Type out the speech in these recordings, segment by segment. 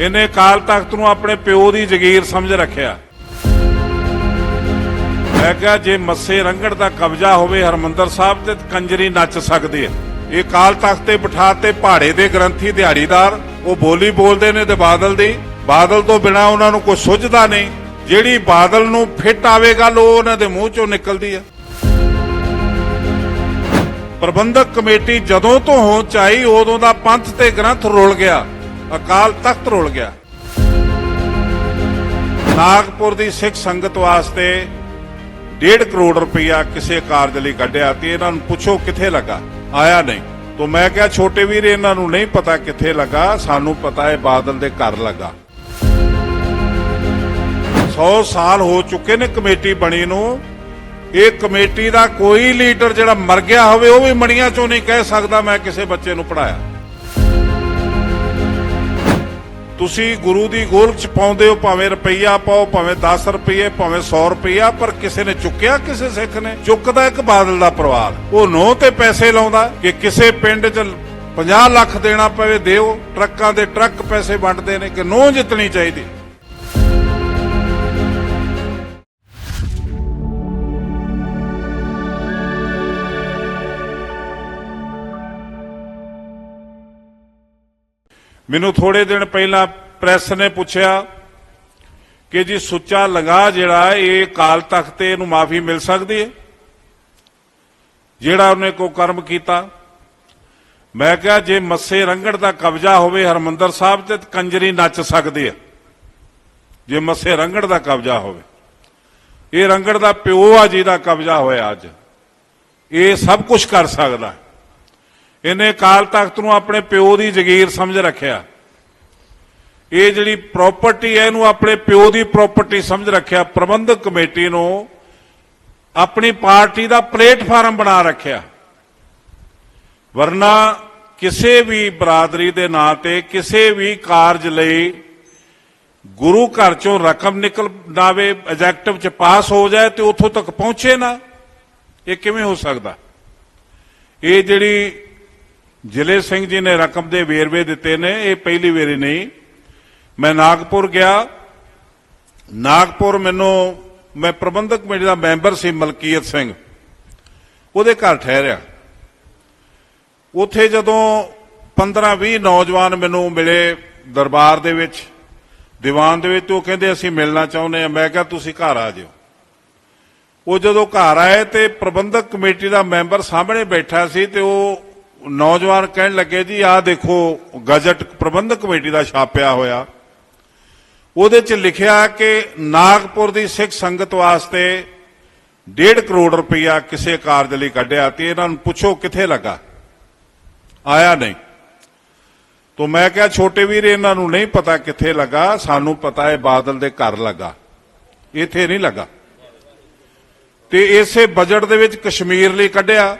ਇਹਨੇ ਕਾਲ ਤਖਤ ਨੂੰ ਆਪਣੇ ਪਿਓ ਦੀ ਜ਼ਗੀਰ ਸਮਝ ਰੱਖਿਆ। ਮੈਂ ਕਿਹਾ, ਜੇ ਮੱਸੇ ਰੰਗੜ ਦਾ ਕਬਜ਼ਾ ਹੋਵੇ, ਹਰਮੰਦਰ ਸਾਹਿਬ ਤੇ ਕੰਜਰੀ ਨੱਚ ਸਕਦੀ ਹੈ ਇਹ ਕਾਲ ਤਖਤ ਤੇ ਬਿਠਾ ਪਹਾੜੇ ਦੇ ਗ੍ਰੰਥੀ ਦਿਹਾੜੀਦਾਰ, ਉਹ ਬੋਲੀ ਬੋਲਦੇ ਨੇ ਤੇ ਬਾਦਲ ਦੀ। ਬਾਦਲ ਤੋਂ ਬਿਨਾ ਉਹਨਾਂ ਨੂੰ ਕੋਈ ਸੁਝਦਾ ਨਹੀਂ। ਜਿਹੜੀ ਬਾਦਲ ਨੂੰ ਫਿੱਟ ਆਵੇ ਗੱਲ ਉਹ ਉਹਨਾਂ ਦੇ ਮੂੰਹ ਚੋਂ ਨਿਕਲਦੀ ਹੈ ਪ੍ਰਬੰਧਕ ਕਮੇਟੀ ਜਦੋਂ ਤੋਂ ਹੋ ਚਾਈ ਉਦੋਂ ਦਾ ਪੰਥ ਤੇ ਗ੍ਰੰਥ ਰੁਲ ਗਿਆ। ਅਕਾਲ ਤਖਤ ਰੁਲ ਗਿਆ। ਨਾਗਪੁਰ ਦੀ ਸਿੱਖ ਸੰਗਤ ਵਾਸਤੇ 1.5 ਕਰੋੜ ਰੁਪਇਆ ਕਿਸੇ ਕਾਰਜ ਲਈ ਕੱਢਿਆ ਤੇ ਇਹਨਾਂ ਨੂੰ ਪੁੱਛੋ ਕਿੱਥੇ ਲੱਗਾ। ਆਇਆ ਨਹੀਂ। ਤੋਂ ਮੈਂ ਕਿਹਾ, ਛੋਟੇ ਵੀਰ, ਇਹਨਾਂ ਨੂੰ ਨਹੀਂ ਪਤਾ ਕਿੱਥੇ ਲੱਗਾ। ਸਾਨੂੰ ਪਤਾ ਹੈ ਬਾਦਲ ਦੇ ਘਰ ਲੱਗਾ। 100 ਸਾਲ ਹੋ ਚੁੱਕੇ ਨੇ ਕਮੇਟੀ ਬਣੀ ਨੂੰ। ਇਹ ਕਮੇਟੀ ਦਾ ਕੋਈ ਲੀਡਰ ਜਿਹੜਾ ਮਰ ਗਿਆ ਹੋਵੇ, ਉਹ ਵੀ ਮੜੀਆਂ ਚੋਂ ਨਹੀਂ ਕਹਿ ਸਕਦਾ ਮੈਂ ਕਿਸੇ ਬੱਚੇ ਨੂੰ ਪੜਾਇਆ ਤੁਸੀਂ ਗੁਰੂ ਦੀ ਗੋਲਕ ਚ ਪਾਉਂਦੇ ਹੋ, ਭਾਵੇਂ ਰੁਪਈਆ ਪਾਓ, ਭਾਵੇਂ 10 ਰੁਪਈਏ, ਭਾਵੇਂ 100 ਰੁਪਈਆ, ਪਰ ਕਿਸੇ ਨੇ ਚੁੱਕਿਆ, ਕਿਸੇ ਸਿੱਖ ਨੇ? ਚੁੱਕਦਾ ਇੱਕ ਬਾਦਲ ਦਾ ਪਰਿਵਾਰ। ਉਹ ਨੋ ਤੇ ਪੈਸੇ ਲਾਉਂਦਾ ਕਿ ਕਿਸੇ ਪਿੰਡ ਚ 50 ਲੱਖ ਦੇਣਾ ਪਵੇ, ਦਿਓ। ਟਰੱਕਾਂ ਦੇ ਟਰੱਕ ਪੈਸੇ ਵੰਡਦੇ ਨੇ ਕਿ ਨੋ ਜਿੱਤਣੀ ਚਾਹੀਦੀ। ਮੈਨੂੰ ਥੋੜੇ ਦਿਨ ਪਹਿਲਾਂ ਪ੍ਰੈਸ ਨੇ ਪੁੱਛਿਆ ਕਿ ਜੀ ਸੁੱਚਾ ਲੰਗਾ ਜਿਹੜਾ ਇਹ ਕਾਲ ਤਖਤ ਤੇ ਇਹਨੂੰ ਮਾਫੀ ਮਿਲ ਸਕਦੀ ਹੈ? ਜਿਹੜਾ ਉਹਨੇ ਕੋ ਕਰਮ ਕੀਤਾ। ਮੈਂ ਕਿਹਾ, ਜੇ ਮੱਸੇ ਰੰਗੜ ਦਾ ਕਬਜ਼ਾ ਹੋਵੇ ਹਰਮੰਦਰ ਸਾਹਿਬ ਤੇ ਕੰਜਰੀ ਨੱਚ ਸਕਦੀ ਹੈ। ਜੇ ਮੱਸੇ ਰੰਗੜ ਦਾ ਕਬਜ਼ਾ ਹੋਵੇ। ਇਹ ਰੰਗੜ ਦਾ ਪਿਓ ਆ ਜਿਹਦਾ ਕਬਜ਼ਾ ਹੋਇਆ ਅੱਜ। ਇਹ ਸਭ ਕੁਝ ਕਰ ਸਕਦਾ ਹੈ। ਇਹਨੇ ਕਾਲ ਤਖਤ ਨੂੰ ਆਪਣੇ ਪਿਓ ਦੀ ਜ਼ਗੀਰ ਸਮਝ ਰੱਖਿਆ। ਇਹ ਜਿਹੜੀ ਪ੍ਰਾਪਰਟੀ ਹੈ, ਇਹਨੂੰ ਆਪਣੇ ਪਿਓ ਦੀ ਪ੍ਰਾਪਰਟੀ ਸਮਝ ਰੱਖਿਆ। ਪ੍ਰਬੰਧਕ ਕਮੇਟੀ ਨੂੰ ਆਪਣੀ ਪਾਰਟੀ ਦਾ ਪਲੇਟਫਾਰਮ ਬਣਾ ਰੱਖਿਆ। ਵਰਨਾ ਕਿਸੇ ਵੀ ਬਰਾਦਰੀ ਦੇ ਨਾਂ ਤੇ ਕਿਸੇ ਵੀ ਕਾਰਜ ਲਈ ਗੁਰੂ ਘਰ ਚੋਂ ਰਕਮ ਨਿਕਲ ਨਾਵੇ ਐਗਜ਼ੈਕਟਿਵ ਚ ਪਾਸ ਹੋ ਜਾਏ ਤੇ ਉੱਥੋਂ ਤੱਕ ਪਹੁੰਚੇ ਨਾ। ਇਹ ਕਿਵੇਂ ਹੋ ਸਕਦਾ? ਇਹ ਜਿਹੜੀ ਜ਼ਿਲ੍ਹੇ ਸਿੰਘ ਜੀ ਨੇ ਰਕਮ ਦੇ ਵੇਰਵੇ ਦਿੱਤੇ ਨੇ, ਇਹ ਪਹਿਲੀ ਵਾਰੀ ਨਹੀਂ। ਮੈਂ ਨਾਗਪੁਰ ਗਿਆ। ਨਾਗਪੁਰ ਮੈਨੂੰ, ਮੈਂ ਪ੍ਰਬੰਧਕ ਕਮੇਟੀ ਦਾ ਮੈਂਬਰ ਸੀ, ਮਲਕੀਅਤ ਸਿੰਘ। ਉਹਦੇ ਘਰ ਠਹਿਰਿਆ। ਉੱਥੇ ਜਦੋਂ 15-20 ਨੌਜਵਾਨ ਮੈਨੂੰ ਮਿਲੇ ਦਰਬਾਰ ਦੇ ਵਿੱਚ, ਦੀਵਾਨ ਦੇ ਵਿੱਚ, ਉਹ ਕਹਿੰਦੇ, ਅਸੀਂ ਮਿਲਣਾ ਚਾਹੁੰਦੇ ਆ ਮੈਂ ਕਿਹਾ, ਤੁਸੀਂ ਘਰ ਆ ਜਿਓ। ਉਹ ਜਦੋਂ ਘਰ ਆਏ ਤੇ ਪ੍ਰਬੰਧਕ ਕਮੇਟੀ ਦਾ ਮੈਂਬਰ ਸਾਹਮਣੇ ਬੈਠਾ ਸੀ ਤੇ ਉਹ ਨੌਜਵਾਨ ਕਹਿਣ ਲੱਗੇ ਜੀ, ਆਹ ਦੇਖੋ, ਗਜਟ ਪ੍ਰਬੰਧਕ ਕਮੇਟੀ ਦਾ ਛਾਪਿਆ ਹੋਇਆ। ਉਹਦੇ 'ਚ ਲਿਖਿਆ ਕਿ ਨਾਗਪੁਰ ਦੀ ਸਿੱਖ ਸੰਗਤ ਵਾਸਤੇ 1.5 ਕਰੋੜ ਰੁਪਇਆ ਕਿਸੇ ਕਾਰਜ ਲਈ ਕੱਢਿਆ ਤੇ ਇਹਨਾਂ ਨੂੰ ਪੁੱਛੋ ਕਿੱਥੇ ਲੱਗਾ। ਆਇਆ ਨਹੀਂ। ਤੋਂ ਮੈਂ ਕਿਹਾ, ਛੋਟੇ ਵੀਰ, ਇਹਨਾਂ ਨੂੰ ਨਹੀਂ ਪਤਾ ਕਿੱਥੇ ਲੱਗਾ। ਸਾਨੂੰ ਪਤਾ ਹੈ ਬਾਦਲ ਦੇ ਘਰ ਲੱਗਾ। ਇੱਥੇ ਨਹੀਂ ਲੱਗਾ। ਤੇ ਇਸੇ ਬਜਟ ਦੇ ਵਿੱਚ ਕਸ਼ਮੀਰ ਲਈ ਕੱਢਿਆ।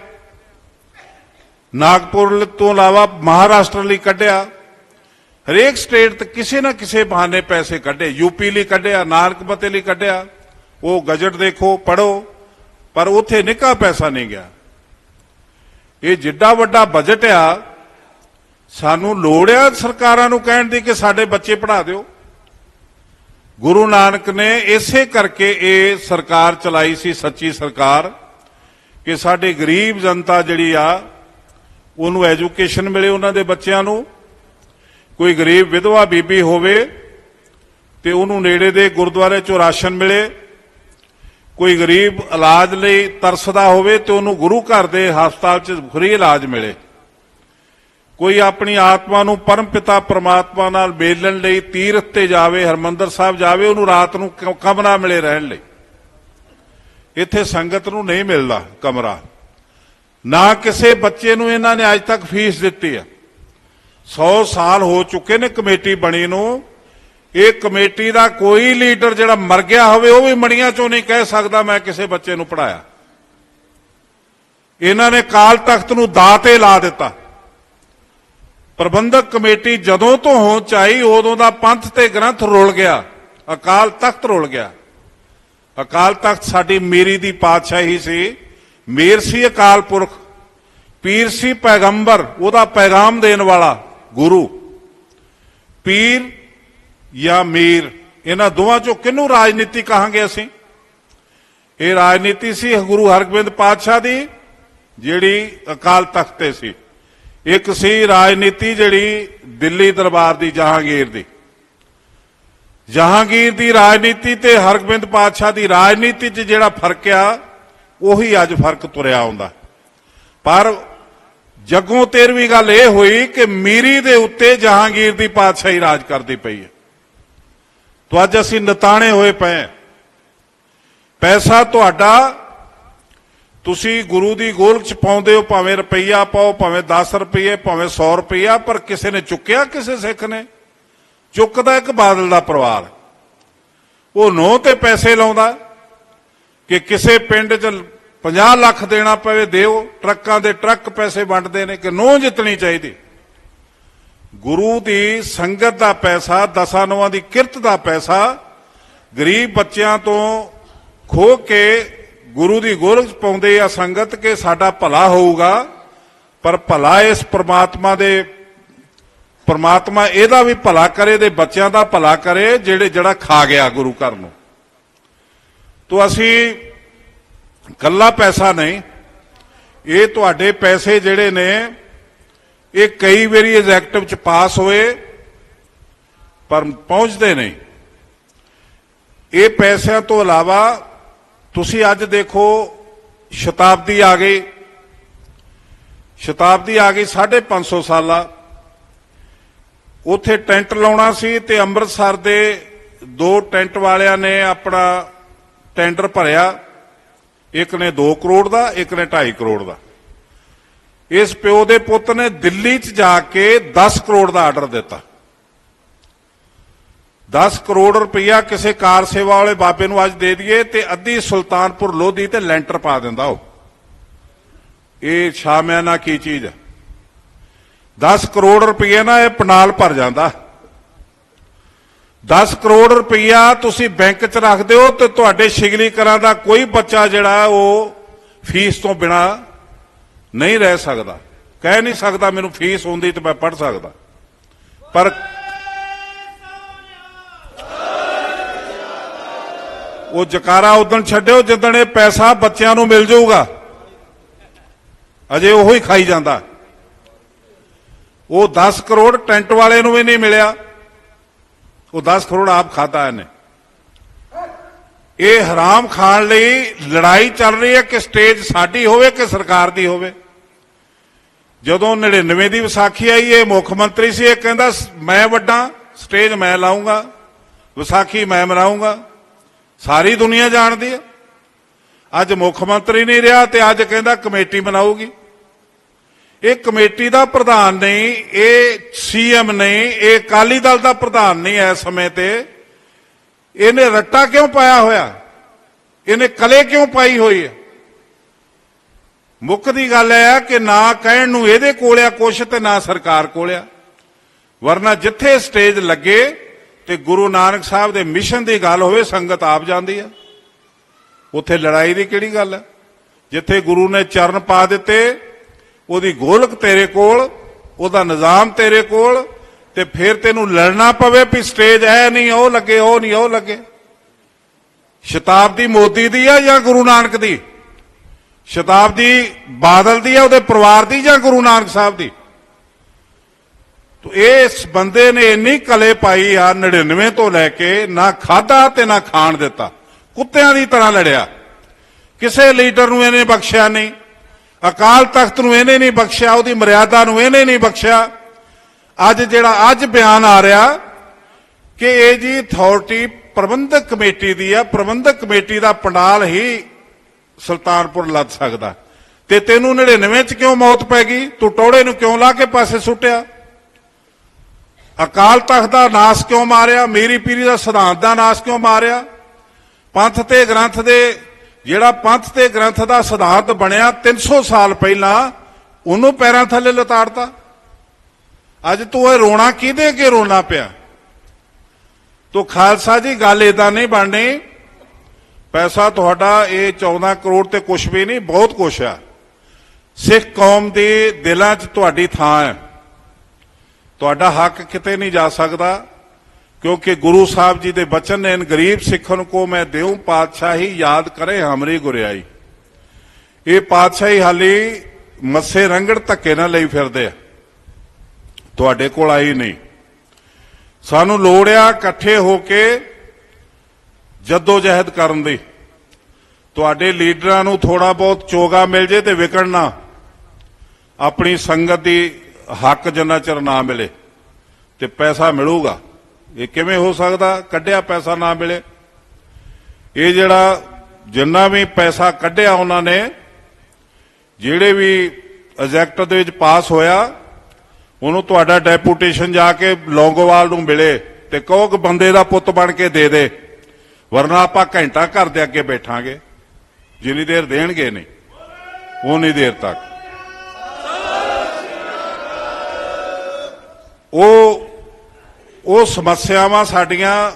ਨਾਗਪੁਰ ਤੋਂ ਇਲਾਵਾ ਮਹਾਰਾਸ਼ਟਰ ਲਈ ਕੱਢਿਆ। ਹਰੇਕ ਸਟੇਟ ਤੇ ਕਿਸੇ ਨਾ ਕਿਸੇ ਬਹਾਨੇ ਪੈਸੇ ਕੱਢੇ। ਯੂਪੀ ਲਈ ਕੱਢਿਆ ਨਾਨਕਪਤੇ ਲਈ ਕੱਢਿਆ। ਉਹ ਗਜਟ ਦੇਖੋ ਪੜੋ ਪਰ ਉੱਥੇ ਨਿੱਕਾ ਪੈਸਾ ਨਹੀਂ ਗਿਆ। ਇਹ ਜਿੱਡਾ ਵੱਡਾ ਬਜਟ ਆ, ਸਾਨੂੰ ਲੋੜ ਆ ਸਰਕਾਰਾਂ ਨੂੰ ਕਹਿਣ ਦੀ ਕਿ ਸਾਡੇ ਬੱਚੇ ਪੜ੍ਹਾ ਦਿਓ। ਗੁਰੂ ਨਾਨਕ ਨੇ ਇਸੇ ਕਰਕੇ ਇਹ ਸਰਕਾਰ ਚਲਾਈ ਸੀ, ਸੱਚੀ ਸਰਕਾਰ, ਕਿ ਸਾਡੇ ਗਰੀਬ ਜਨਤਾ ਜਿਹੜੀ ਆ ਉਹਨੂੰ ਐਜੂਕੇਸ਼ਨ ਮਿਲੇ ਉਹਨਾਂ ਦੇ ਬੱਚਿਆਂ ਨੂੰ। ਕੋਈ ਗਰੀਬ ਵਿਧਵਾ ਬੀਬੀ ਹੋਵੇ ਤੇ ਉਹਨੂੰ ਨੇੜੇ ਦੇ ਗੁਰਦੁਆਰੇ ਚੋਂ ਰਾਸ਼ਨ ਮਿਲੇ। ਕੋਈ ਗਰੀਬ ਇਲਾਜ ਲਈ ਤਰਸਦਾ ਹੋਵੇ ਤੇ ਉਹਨੂੰ ਗੁਰੂ ਘਰ ਦੇ ਹਸਪਤਾਲ 'ਚ ਫ੍ਰੀ ਇਲਾਜ ਮਿਲੇ। ਕੋਈ ਆਪਣੀ ਆਤਮਾ ਨੂੰ ਪਰਮ ਪਿਤਾ ਪ੍ਰਮਾਤਮਾ ਨਾਲ ਮੇਲਣ ਲਈ ਤੀਰਥ ਤੇ ਜਾਵੇ, ਹਰਮੰਦਰ ਸਾਹਿਬ ਜਾਵੇ, ਉਹਨੂੰ ਰਾਤ ਨੂੰ ਕਮਰਾ ਮਿਲੇ ਰਹਿਣ ਲਈ। ਇੱਥੇ ਸੰਗਤ ਨੂੰ ਨਹੀਂ ਮਿਲਦਾ ਕਮਰਾ। ਨਾ ਕਿਸੇ ਬੱਚੇ ਨੂੰ ਇਹਨਾਂ ਨੇ ਅੱਜ ਤੱਕ ਫੀਸ ਦਿੱਤੀ ਹੈ 100 ਸਾਲ ਹੋ ਚੁੱਕੇ ਨੇ ਕਮੇਟੀ ਬਣੀ ਨੂੰ। ਇਹ ਕਮੇਟੀ ਦਾ ਕੋਈ ਲੀਡਰ ਜਿਹੜਾ ਮਰ ਗਿਆ ਹੋਵੇ, ਉਹ ਵੀ ਮੜੀਆਂ ਚੋਂ ਨਹੀਂ ਕਹਿ ਸਕਦਾ ਮੈਂ ਕਿਸੇ ਬੱਚੇ ਨੂੰ ਪੜਾਇਆ ਇਹਨਾਂ ਨੇ ਕਾਲ ਤਖਤ ਨੂੰ ਦਾਅ ਤੇ ਲਾ ਦਿੱਤਾ। ਪ੍ਰਬੰਧਕ ਕਮੇਟੀ ਜਦੋਂ ਤੋਂ ਹੋ ਚਾਈ ਉਦੋਂ ਦਾ ਪੰਥ ਤੇ ਗ੍ਰੰਥ ਰੁਲ ਗਿਆ, ਅਕਾਲ ਤਖਤ ਰੁਲ ਗਿਆ। ਅਕਾਲ ਤਖਤ ਸਾਡੀ ਮੇਰੀ ਦੀ ਪਾਤਸ਼ਾਹੀ ਸੀ। ਮੇਰ ਸੀ ਅਕਾਲ ਪੁਰਖ, ਪੀਰ ਸੀ ਪੈਗੰਬਰ, ਉਹਦਾ ਪੈਗਾਮ ਦੇਣ ਵਾਲਾ ਗੁਰੂ। ਪੀਰ ਜਾਂ ਮੀਰ, ਇਹਨਾਂ ਦੋਵਾਂ ਚੋਂ ਕਿਹਨੂੰ ਰਾਜਨੀਤੀ ਕਹਾਂਗੇ ਅਸੀਂ? ਇਹ ਰਾਜਨੀਤੀ ਸੀ ਗੁਰੂ ਹਰਗੋਬਿੰਦ ਪਾਤਸ਼ਾਹ ਦੀ, ਜਿਹੜੀ ਅਕਾਲ ਤਖਤ ਤੇ ਸੀ। ਇੱਕ ਸੀ ਰਾਜਨੀਤੀ ਜਿਹੜੀ ਦਿੱਲੀ ਦਰਬਾਰ ਦੀ, ਜਹਾਂਗੀਰ ਦੀ। ਜਹਾਂਗੀਰ ਦੀ ਰਾਜਨੀਤੀ ਤੇ ਹਰਗੋਬਿੰਦ ਪਾਤਸ਼ਾਹ ਦੀ ਰਾਜਨੀਤੀ 'ਚ ਜਿਹੜਾ ਫ਼ਰਕ ਆ ਉਹੀ ਅੱਜ ਫ਼ਰਕ ਤੁਰਿਆ ਆਉਂਦਾ। ਪਰ ਜੱਗੋਂ ਤੇਰਵੀਂ ਗੱਲ ਇਹ ਹੋਈ ਕਿ ਮੀਰੀ ਦੇ ਉੱਤੇ ਜਹਾਂਗੀਰ ਦੀ ਪਾਤਸ਼ਾਹੀ ਰਾਜ ਕਰਦੀ ਪਈ ਹੈ। ਤੋਂ ਅੱਜ ਅਸੀਂ ਨਤਾਣੇ ਹੋਏ ਪਏ ਪੈਸਾ ਤੁਹਾਡਾ, ਤੁਸੀਂ ਗੁਰੂ ਦੀ ਗੋਲਕ ਚ ਪਾਉਂਦੇ ਹੋ, ਭਾਵੇਂ ਰੁਪਈਆ ਪਾਓ, ਭਾਵੇਂ 10 ਰੁਪਈਏ, ਭਾਵੇਂ 100 ਰੁਪਈਆ, ਪਰ ਕਿਸੇ ਨੇ ਚੁੱਕਿਆ, ਕਿਸੇ ਸਿੱਖ ਨੇ? ਚੁੱਕਦਾ ਇੱਕ ਬਾਦਲ ਦਾ ਪਰਿਵਾਰ। ਉਹ ਨੋ ਤੇ ਪੈਸੇ ਲਾਉਂਦਾ। ਕਿ ਕਿਸੇ ਪਿੰਡ 'ਚ 50 ਲੱਖ ਦੇਣਾ ਪਵੇ, ਦਿਓ। ਟਰੱਕਾਂ ਦੇ ਟਰੱਕ ਪੈਸੇ ਵੰਡਦੇ ਨੇ ਕਿ ਨੋ ਜਿੱਤਣੀ ਚਾਹੀਦੀ। ਗੁਰੂ ਦੀ ਸੰਗਤ ਦਾ ਪੈਸਾ, ਦਸਾਂ ਨੋਆਂ ਦੀ ਕਿਰਤ ਦਾ ਪੈਸਾ, ਗਰੀਬ ਬੱਚਿਆਂ ਤੋਂ ਖੋ ਕੇ ਗੁਰੂ ਦੀ ਗੋਲਕ ਪਾਉਂਦੇ ਆ ਸੰਗਤ ਕਿ ਸਾਡਾ ਭਲਾ ਹੋਊਗਾ। ਪਰ ਭਲਾ ਇਸ ਪ੍ਰਮਾਤਮਾ ਦੇ, ਪ੍ਰਮਾਤਮਾ ਇਹਦਾ ਵੀ ਭਲਾ ਕਰੇ ਦੇ ਬੱਚਿਆਂ ਦਾ ਭਲਾ ਕਰੇ, ਜਿਹੜੇ ਜਿਹੜਾ ਖਾ ਗਿਆ ਗੁਰੂ ਘਰ ਨੂੰ। ਤੋ ਅਸੀਂ ਕੱਲਾ ਪੈਸਾ ਨਹੀਂ, ਇਹ ਤੁਹਾਡੇ ਪੈਸੇ ਜਿਹੜੇ ਨੇ, ਇਹ ਕਈ ਵਾਰੀ ਐਗਜ਼ੈਕਟਿਵ ਚ ਪਾਸ ਹੋਏ, ਪਰ ਪਹੁੰਚਦੇ ਨਹੀਂ। ਇਹ ਪੈਸਿਆਂ ਤੋਂ ਇਲਾਵਾ ਤੁਸੀਂ ਅੱਜ ਦੇਖੋ, ਸ਼ਤਾਬਦੀ ਆ ਗਈ। ਸ਼ਤਾਬਦੀ ਆ ਗਈ 550 ਸਾਲਾ। ਉੱਥੇ ਟੈਂਟ ਲਾਉਣਾ ਸੀ ਤੇ ਅੰਮ੍ਰਿਤਸਰ ਦੇ ਦੋ ਟੈਂਟ ਵਾਲਿਆਂ ਨੇ ਆਪਣਾ ਟੈਂਡਰ ਭਰਿਆ। ਇੱਕ ਨੇ 2 ਕਰੋੜ ਦਾ, ਇੱਕ ਨੇ 2.5 ਕਰੋੜ ਦਾ। ਇਸ ਪਿਓ ਦੇ ਪੁੱਤ ਨੇ ਦਿੱਲੀ 'ਚ ਜਾ ਕੇ 10 ਕਰੋੜ ਦਾ ਆਰਡਰ ਦਿੱਤਾ। 10 ਕਰੋੜ ਰੁਪਈਆ ਕਿਸੇ ਕਾਰ ਸੇਵਾ ਵਾਲੇ ਬਾਬੇ ਨੂੰ ਅੱਜ ਦੇ ਦਈਏ ਤੇ ਅੱਧੀ ਸੁਲਤਾਨਪੁਰ ਲੋਧੀ ਤੇ ਲੈਂਟਰ ਪਾ ਦਿੰਦਾ ਉਹ। ਇਹ ਸ਼ਾਮਿਆਨਾ ਕੀ ਚੀਜ਼ ਹੈ? 10 ਕਰੋੜ ਰੁਪਈਆ ਨਾ ਇਹ ਪਨਾਲ ਭਰ ਜਾਂਦਾ। 10 ਕਰੋੜ ਰੁਪਈਆ ਤੁਸੀਂ ਬੈਂਕ 'ਚ ਰੱਖਦੇ ਹੋ ਤੇ ਤੁਹਾਡੇ ਸ਼ਿਗਲੀਕਰਾਂ ਦਾ ਕੋਈ ਬੱਚਾ ਜਿਹੜਾ ਉਹ ਫੀਸ ਤੋਂ ਬਿਨਾ ਨਹੀਂ ਰਹਿ ਸਕਦਾ। ਕਹਿ ਨਹੀਂ ਸਕਦਾ ਮੈਨੂੰ ਫੀਸ ਹੁੰਦੀ ਤੇ ਮੈਂ ਪੜ ਸਕਦਾ। ਪਰ ਉਹ ਜਕਾਰਾ ਉਦਣ ਛੱਡਿਓ ਜਿੱਦਣ ਇਹ ਪੈਸਾ ਬੱਚਿਆਂ ਨੂੰ ਮਿਲ ਜਾਊਗਾ। ਅਜੇ ਉਹੋ ਹੀ ਖਾਈ ਜਾਂਦਾ। ਉਹ 10 ਕਰੋੜ ਟੈਂਟ ਵਾਲੇ ਨੂੰ ਵੀ ਨਹੀਂ ਮਿਲਿਆ। ਉਹ 10 ਕਰੋੜ ਆਪ ਖਾਤਾ ਇਹਨੇ। ਇਹ ਹਰਾਮ ਖਾਣ ਲਈ ਲੜਾਈ ਚੱਲ ਰਹੀ ਹੈ ਕਿ ਸਟੇਜ ਸਾਡੀ ਹੋਵੇ ਕਿ ਸਰਕਾਰ ਦੀ ਹੋਵੇ। ਜਦੋਂ 99 ਦੀ ਵਿਸਾਖੀ ਆਈ, ਇਹ ਮੁੱਖ ਮੰਤਰੀ ਸੀ, ਇਹ ਕਹਿੰਦਾ, ਮੈਂ ਵੱਡਾ, ਸਟੇਜ ਮੈਂ ਲਾਉਂਗਾ ਵਿਸਾਖੀ ਮੈਂ ਮਨਾਉਂਗਾ ਸਾਰੀ ਦੁਨੀਆ ਜਾਣਦੀ ਹੈ। ਅੱਜ ਮੁੱਖ ਮੰਤਰੀ ਨਹੀਂ ਰਿਹਾ ਤੇ ਅੱਜ ਕਹਿੰਦਾ, ਕਮੇਟੀ ਬਣਾਉਗੀ ਇਹ ਕਮੇਟੀ ਦਾ ਪ੍ਰਧਾਨ ਨਹੀਂ, ਇਹ ਸੀਐਮ ਨਹੀਂ, ਇਹ ਅਕਾਲੀ ਦਲ ਦਾ ਪ੍ਰਧਾਨ ਨਹੀਂ ਇਸ ਸਮੇਂ ਤੇ। ਇਹਨੇ ਰੱਟਾ ਕਿਉਂ ਪਾਇਆ ਹੋਇਆ? ਇਹਨੇ ਕਲੇ ਕਿਉਂ ਪਾਈ ਹੋਈ ਹੈ? ਮੁੱਖ ਦੀ ਗੱਲ ਇਹ ਹੈ ਕਿ ਨਾ ਕਹਿਣ ਨੂੰ ਇਹਦੇ ਕੋਲ ਆ ਕੁਛ ਤੇ ਨਾ ਸਰਕਾਰ ਕੋਲ ਆ। ਵਰਨਾ ਜਿੱਥੇ ਸਟੇਜ ਲੱਗੇ ਤੇ ਗੁਰੂ ਨਾਨਕ ਸਾਹਿਬ ਦੇ ਮਿਸ਼ਨ ਦੀ ਗੱਲ ਹੋਵੇ, ਸੰਗਤ ਆਪ ਜਾਂਦੀ ਆ। ਉੱਥੇ ਲੜਾਈ ਦੀ ਕਿਹੜੀ ਗੱਲ ਹੈ ਜਿੱਥੇ ਗੁਰੂ ਨੇ ਚਰਨ ਪਾ ਦਿੱਤੇ ਉਹਦੀ ਗੋਲਕ ਤੇਰੇ ਕੋਲ, ਉਹਦਾ ਨਿਜ਼ਾਮ ਤੇਰੇ ਕੋਲ, ਤੇ ਫਿਰ ਤੈਨੂੰ ਲੜਨਾ ਪਵੇ ਵੀ ਸਟੇਜ ਐ ਨਹੀਂ, ਉਹ ਲੱਗੇ, ਉਹ ਨਹੀਂ, ਉਹ ਲੱਗੇ। ਸ਼ਤਾਬਦੀ ਮੋਦੀ ਦੀ ਆ ਜਾਂ ਗੁਰੂ ਨਾਨਕ ਦੀ? ਸ਼ਤਾਬਦੀ ਬਾਦਲ ਦੀ ਆ, ਉਹਦੇ ਪਰਿਵਾਰ ਦੀ ਜਾਂ ਗੁਰੂ ਨਾਨਕ ਸਾਹਿਬ ਦੀ? ਤੋ ਇਸ ਬੰਦੇ ਨੇ ਇੰਨੀ ਕਲੇ ਪਾਈ ਆ 99 ਤੋਂ ਲੈ ਕੇ ਨਾ ਖਾਦਾ ਤੇ ਨਾ ਖਾਣ ਦਿੱਤਾ। ਕੁੱਤਿਆਂ ਦੀ ਤਰ੍ਹਾਂ ਲੜਿਆ। ਕਿਸੇ ਲੀਡਰ ਨੂੰ ਇਹਨੇ ਬਖਸ਼ਿਆ ਨਹੀਂ। ਅਕਾਲ ਤਖਤ ਨੂੰ ਇਹਨੇ ਨਹੀਂ ਬਖਸ਼ਿਆ, ਉਹਦੀ ਮਰਿਆਦਾ ਨੂੰ ਇਹਨੇ ਨਹੀਂ ਬਖਸ਼ਿਆ। ਅੱਜ ਜਿਹੜਾ ਅੱਜ ਬਿਆਨ ਆ ਰਿਹਾ ਕਿ ਇਹ ਜੀ ਅਥਾਰਟੀ ਪ੍ਰਬੰਧਕ ਕਮੇਟੀ ਦੀ ਆ, ਪ੍ਰਬੰਧਕ ਕਮੇਟੀ ਦਾ ਪੰਡਾਲ ਹੀ ਸੁਲਤਾਨਪੁਰ ਲੱਦ ਸਕਦਾ। ਤੇ ਤੈਨੂੰ 99 ਚ ਕਿਉਂ ਮੌਤ ਪੈ ਗਈ? ਤੂੰ ਟੋੜੇ ਨੂੰ ਕਿਉਂ ਲਾ ਕੇ ਪਾਸੇ ਸੁੱਟਿਆ? ਅਕਾਲ ਤਖਤ ਦਾ ਨਾਸ ਕਿਉਂ ਮਾਰਿਆ? ਮੇਰੀ ਪੀਰੀ ਦਾ ਸਿਧਾਂਤ ਦਾ ਨਾਸ ਕਿਉਂ ਮਾਰਿਆ? ਪੰਥ ਤੇ ਗ੍ਰੰਥ ਦੇ ਜਿਹੜਾ ਪੰਥ ਤੇ ਗ੍ਰੰਥ ਦਾ ਸਿਧਾਂਤ ਬਣਿਆ 300 ਸਾਲ ਪਹਿਲਾਂ, ਉਹਨੂੰ ਪੈਰਾਂ ਥੱਲੇ ਲਤਾੜਤਾ। ਅੱਜ ਤੂੰ ਇਹ ਰੋਣਾ ਕਿਹਦੇ ਕੇ ਰੋਣਾ ਪਿਆ? ਤੋ ਖਾਲਸਾ ਜੀ, ਗੱਲ ਇਦਾਂ ਨਹੀਂ ਬਣਨੀ। ਪੈਸਾ ਤੁਹਾਡਾ ਇਹ 14 ਕਰੋੜ ਤੇ ਕੁਛ ਵੀ ਨਹੀਂ, ਬਹੁਤ ਕੁਛ ਆ। ਸਿੱਖ ਕੌਮ ਦੇ ਦਿਲਾਂ 'ਚ ਤੁਹਾਡੀ ਥਾਂ ਹੈ। ਤੁਹਾਡਾ ਹੱਕ ਕਿਤੇ ਨਹੀਂ ਜਾ ਸਕਦਾ। क्योंकि गुरु साहब जी दे बचन ने इन गरीब सिखन को मैं देऊं पातशाही याद करे हमरी गुरियाई ਇਹ ਪਾਤਸ਼ਾਹੀ ਹਾਲੀ ਮੱਸੇ ਰੰਗੜ ਧੱਕੇ ਨਾਲ ਲਈ ਫਿਰਦੇ ਆ ਤੁਹਾਡੇ ਕੋਲ ਆਈ ਨਹੀਂ ਸਾਨੂੰ ਲੋੜ ਆ ਇਕੱਠੇ ਹੋ ਕੇ ਜੱਦੋ ਜਹਿਦ ਕਰਨ ਦੀ ਤੁਹਾਡੇ ਲੀਡਰਾਂ ਨੂੰ ਥੋੜਾ ਬਹੁਤ ਚੋਗਾ ਮਿਲ ਜੇ ਤੇ ਵਿਕੜਨਾ ਆਪਣੀ ਸੰਗਤ ਦੀ ਹੱਕ ਜਿੰਨਾ ਚਿਰ ਨਾ ਮਿਲੇ ਤੇ ਪੈਸਾ ਮਿਲੂਗਾ ਇਹ ਕਿਵੇਂ ਹੋ ਸਕਦਾ? ਕੱਢਿਆ ਪੈਸਾ ਨਾ ਮਿਲੇ। ਇਹ ਜਿਹੜਾ ਜਿੰਨਾ ਵੀ ਪੈਸਾ ਕੱਢਿਆ ਉਹਨਾਂ ਨੇ, ਜਿਹੜੇ ਵੀ ਐਗਜ਼ੈਕਟ ਦੇ ਵਿੱਚ ਪਾਸ ਹੋਇਆ, ਉਹਨੂੰ ਤੁਹਾਡਾ ਡੈਪੂਟੇਸ਼ਨ ਜਾ ਕੇ ਲੌਂਗੋਵਾਲ ਨੂੰ ਮਿਲੇ ਤੇ ਕਹੋ ਕਿ ਬੰਦੇ ਦਾ ਪੁੱਤ ਬਣ ਕੇ ਦੇ ਦੇ, ਵਰਨਾ ਆਪਾਂ ਘੰਟਾ ਘਰ ਦੇ ਅੱਗੇ ਬੈਠਾਂਗੇ। ਜਿੰਨੀ ਦੇਰ ਦੇਣਗੇ ਨਹੀਂ ਉਨੀ ਦੇਰ ਤੱਕ। ਉਹ ਉਹ ਸਮੱਸਿਆਵਾਂ ਸਾਡੀਆਂ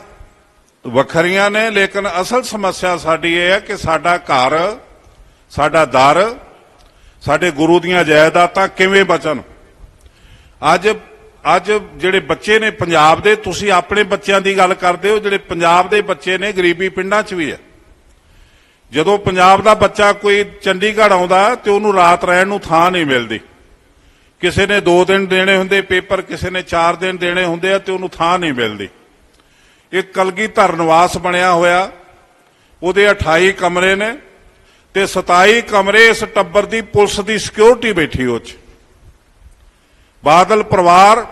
ਵੱਖਰੀਆਂ ਨੇ, ਲੇਕਿਨ ਅਸਲ ਸਮੱਸਿਆ ਸਾਡੀ ਇਹ ਹੈ ਕਿ ਸਾਡਾ ਘਰ, ਸਾਡਾ ਦਰ, ਸਾਡੇ ਗੁਰੂ ਦੀਆਂ ਜਾਇਦਾਦਾਂ ਕਿਵੇਂ ਬਚਣ? ਅੱਜ ਅੱਜ ਜਿਹੜੇ ਬੱਚੇ ਨੇ ਪੰਜਾਬ ਦੇ, ਤੁਸੀਂ ਆਪਣੇ ਬੱਚਿਆਂ ਦੀ ਗੱਲ ਕਰਦੇ ਹੋ, ਜਿਹੜੇ ਪੰਜਾਬ ਦੇ ਬੱਚੇ ਨੇ, ਗਰੀਬੀ ਪਿੰਡਾਂ 'ਚ ਵੀ ਹੈ। ਜਦੋਂ ਪੰਜਾਬ ਦਾ ਬੱਚਾ ਕੋਈ ਚੰਡੀਗੜ੍ਹ ਆਉਂਦਾ ਤੇ ਉਹਨੂੰ ਰਾਤ ਰਹਿਣ ਨੂੰ ਥਾਂ ਨਹੀਂ ਮਿਲਦੀ। ਕਿਸੇ ਨੇ 2 ਦਿਨ ਦੇਣੇ ਹੁੰਦੇ, ਪੇਪਰ ਕਿਸੇ ਨੇ 4 ਦਿਨ ਦੇਣੇ ਹੁੰਦੇ ਆ ਤੇ ਉਹਨੂੰ ਥਾਂ ਨਹੀਂ ਮਿਲਦੀ। ਇਹ ਕਲਗੀਧਰ ਨਿਵਾਸ ਬਣਿਆ ਹੋਇਆ, ਉਹਦੇ 28 ਕਮਰੇ ਨੇ ਤੇ 27 ਕਮਰੇ ਇਸ ਟੱਬਰ ਦੀ ਪੁਲਿਸ ਦੀ ਸਿਕਿਉਰਿਟੀ ਬੈਠੀ ਉਹ 'ਚ। ਬਾਦਲ ਪਰਿਵਾਰ,